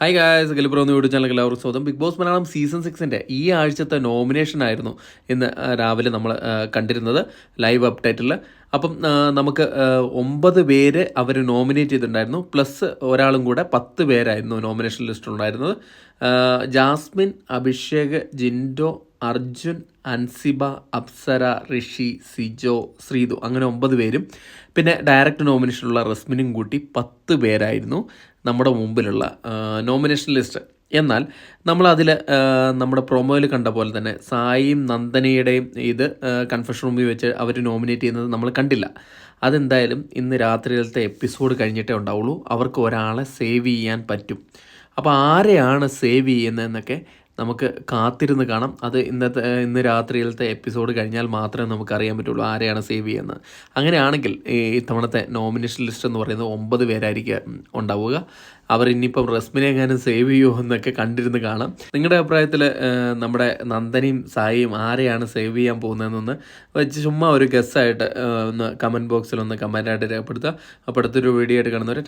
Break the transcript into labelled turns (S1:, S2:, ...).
S1: Hi guys ഗലിപ്രോ എന്ന് YouTube channel എല്ലാവർക്കും സ്വാഗതം ബിഗ് ബോസ് മലയാളം സീസൺ സിക്സിന്റെ ഈ ആഴ്ചത്തെ നോമിനേഷൻ ആയിരുന്നു ഇന്ന് രാവിലെ നമ്മൾ കണ്ടിരുന്നത് ലൈവ് അപ്ഡേറ്റിൽ അപ്പം നമുക്ക് ഒമ്പത് പേര് അവർ നോമിനേറ്റ് ചെയ്തിട്ടുണ്ടായിരുന്നു. പ്ലസ് ഒരാളും കൂടെ പത്ത് പേരായിരുന്നു നോമിനേഷൻ ലിസ്റ്റ് ഉണ്ടായിരുന്നത്. ജാസ്മിൻ അഭിഷേക് ജിൻഡോ അർജുൻ അൻസിബ അപ്സര ഋഷി സിജോ ശ്രീതു അങ്ങനെ ഒമ്പത് പേരും. പിന്നെ ഡയറക്റ്റ് നോമിനേഷനുള്ള റസ്മിനും കൂട്ടി പത്ത് പേരായിരുന്നു നമ്മുടെ മുമ്പിലുള്ള നോമിനേഷൻ ലിസ്റ്റ് എന്നാൽ നമ്മളതിൽ നമ്മുടെ പ്രൊമോയിൽ കണ്ട പോലെ തന്നെ സായിയും നന്ദനയുടെയും ഇത് കൺഫെഷൻ റൂമിൽ വെച്ച് അവർ നോമിനേറ്റ് ചെയ്യുന്നത് നമ്മൾ കണ്ടില്ല. അതെന്തായാലും ഇന്ന് രാത്രിയിലത്തെ എപ്പിസോഡ് കഴിഞ്ഞിട്ടേ ഉണ്ടാവുള്ളൂ. അവർക്ക് ഒരാളെ സേവ് ചെയ്യാൻ പറ്റും. അപ്പോൾ ആരെയാണ് സേവ് ചെയ്യുന്നതെന്നൊക്കെ നമുക്ക് കാത്തിരുന്ന് കാണാം. അത് ഇന്നത്തെ ഇന്ന് രാത്രിയിലത്തെ എപ്പിസോഡ് കഴിഞ്ഞാൽ മാത്രമേ നമുക്ക് അറിയാൻ പറ്റുള്ളൂ ആരെയാണ് സേവ് ചെയ്യുന്നത്. അങ്ങനെയാണെങ്കിൽ ഈ ഇത്തവണത്തെ നോമിനേഷൻ ലിസ്റ്റ് എന്ന് പറയുന്നത് ഒമ്പത് പേരായിരിക്കും ഉണ്ടാവുക. അവർ ഇനിയിപ്പം റസ്മിനെ എങ്ങാനും സേവ് ചെയ്യുമോ എന്നൊക്കെ കണ്ടിരുന്ന് കാണാം. നിങ്ങളുടെ അഭിപ്രായത്തിൽ നമ്മുടെ നന്ദനയും സായിയും ആരെയാണ് സേവ് ചെയ്യാൻ പോകുന്നതെന്നൊന്ന് വെച്ച് ചുമ്മാ ഒരു ഗസ്സായിട്ട് ഒന്ന് കമന്റ് ബോക്സിൽ ഒന്ന് രേഖപ്പെടുത്തുക. അപ്പോൾ അടുത്തൊരു വീഡിയോ ആയിട്ട് കാണുന്നവരെ